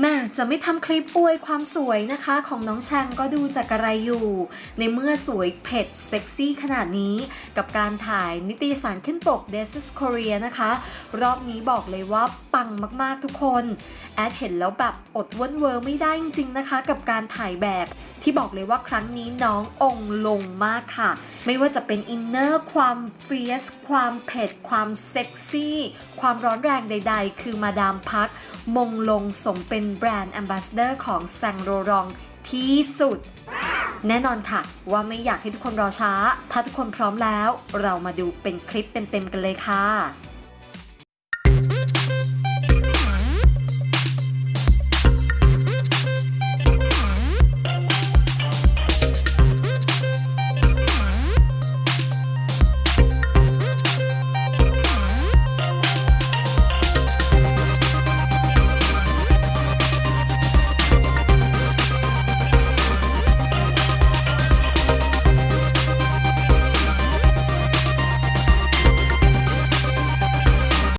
แม่จะไม่ทำคลิปอวยความสวยนะคะของน้องแชงก็ดูจากอะไรอยู่ ในเมื่อสวยเผ็ดเซ็กซี่ขนาดนี้ กับการถ่ายนิตยสารขึ้นปก d e s is Korea นะคะ รอบนี้บอกเลยว่าปังมากๆทุกคน แอดเห็นแล้วแบบอดว้นเวอร์ไม่ได้จริงๆนะคะ กับการถ่ายแบบ ที่บอกเลยว่าครั้งนี้น้ององลงมากค่ะ ไม่ว่าจะเป็นอินเนอร์ความเฟียสความเผ็ด ความเซ็กซี่ ความร้อนแรงใด ๆ คือมาดามพัก มงลงสมเป็นแบรนด์แอมบาสเดอร์ของแซงโรรองที่สุด แน่นอนค่ะว่าไม่อยากให้ทุกคนรอช้า ถ้าทุกคนพร้อมแล้ว เรามาดูเป็นคลิปเต็มๆกันเลยค่ะ